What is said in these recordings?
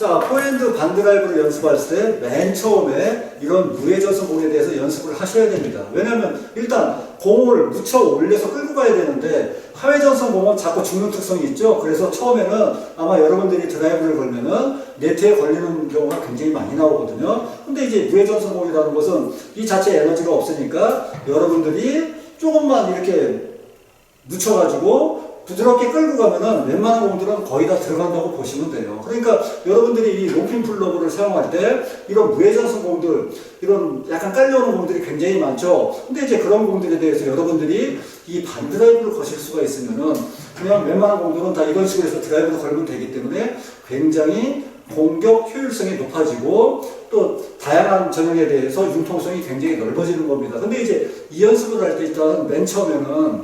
자, 포핸드 반드라이브를 연습할 때 맨 처음에 이런 무회전성 공에 대해서 연습을 하셔야 됩니다. 왜냐면 일단 공을 묻혀 올려서 끌고 가야 되는데 하회전성 공은 자꾸 죽는 특성이 있죠. 그래서 처음에는 아마 여러분들이 드라이브를 걸면은 네트에 걸리는 경우가 굉장히 많이 나오거든요. 근데 이제 무회전성 공이라는 것은 이 자체 에너지가 없으니까 여러분들이 조금만 이렇게 묻혀가지고 부드럽게 끌고 가면은 웬만한 공들은 거의 다 들어간다고 보시면 돼요. 그러니까 여러분들이 이 로핀 플러그를 사용할 때 이런 무회전성 공들, 이런 약간 깔려오는 공들이 굉장히 많죠. 근데 이제 그런 공들에 대해서 여러분들이 이 반드라이브를 거실 수가 있으면은 그냥 웬만한 공들은 다 이런 식으로 해서 드라이브를 걸면 되기 때문에 굉장히 공격 효율성이 높아지고 또 다양한 전형에 대해서 융통성이 굉장히 넓어지는 겁니다. 근데 이제 이 연습을 할 때 일단 맨 처음에는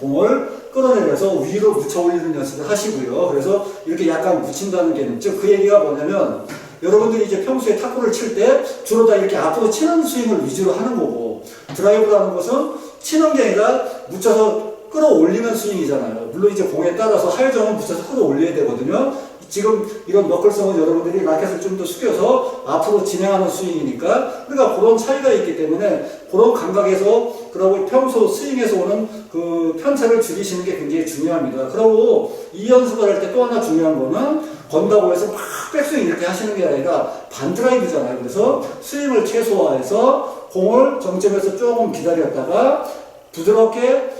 공을 끌어내려서 위로 묻혀 올리는 연습을 하시고요. 그래서 이렇게 약간 묻힌다는 개념. 즉, 그 얘기가 뭐냐면, 여러분들이 이제 평소에 탁구를 칠 때 주로 다 이렇게 앞으로 치는 스윙을 위주로 하는 거고, 드라이브라는 것은 치는 게 아니라 묻혀서 끌어올리는 스윙이잖아요. 물론 이제 공에 따라서 하회전은 묻혀서 끌어올려야 되거든요. 지금 이런 너클성은 여러분들이 라켓을 좀 더 숙여서 앞으로 진행하는 스윙이니까 그러니까 그런 차이가 있기 때문에 그런 감각에서 그러고 평소 스윙에서 오는 그 편차를 줄이시는 게 굉장히 중요합니다. 그리고 이 연습을 할 때 또 하나 중요한 거는 건다고 해서 막 백스윙 이렇게 하시는 게 아니라 반드라이브잖아요. 그래서 스윙을 최소화해서 공을 정점에서 조금 기다렸다가 부드럽게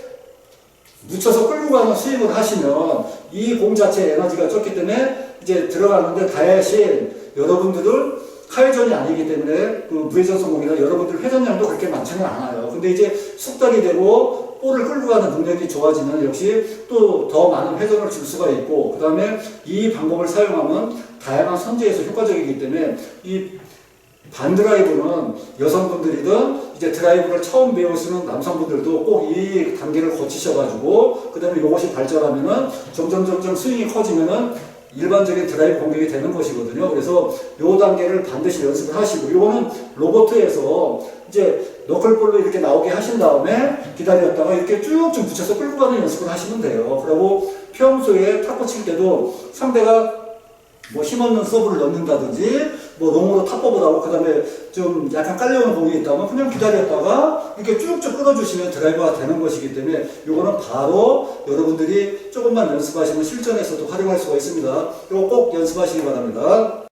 묻혀서 끌고 가는 스윙을 하시면 이 공 자체의 에너지가 적기 때문에 이제 들어가는데 대신 여러분들은 하회전이 아니기 때문에 그 무회전 성 공이라 여러분들 회전량도 그렇게 많지는 않아요. 근데 이제 숙달이 되고 볼을 끌고 가는 능력이 좋아지면 역시 또 더 많은 회전을 줄 수가 있고 그 다음에 이 방법을 사용하면 다양한 선제에서 효과적이기 때문에 이 반드라이브는 여성분들이든 이제 드라이브를 처음 배우시는 남성분들도 꼭 이 단계를 거치셔가지고 그 다음에 이것이 발전하면은 점점 점점 스윙이 커지면은 일반적인 드라이브 공격이 되는 것이거든요. 그래서 요 단계를 반드시 연습을 하시고 요거는 로보트에서 이제 너클볼로 이렇게 나오게 하신 다음에 기다렸다가 이렇게 쭉쭉 붙여서 끌고 가는 연습을 하시면 돼요. 그리고 평소에 탁구 칠 때도 상대가 뭐 힘없는 서브를 넣는다든지 뭐 롱으로 탑법을 하고 그 다음에 좀 약간 깔려오는 공이 있다면 그냥 기다렸다가 이렇게 쭉쭉 끌어주시면 드라이버가 되는 것이기 때문에 이거는 바로 여러분들이 조금만 연습하시면 실전에서도 활용할 수가 있습니다. 이거 꼭 연습하시기 바랍니다.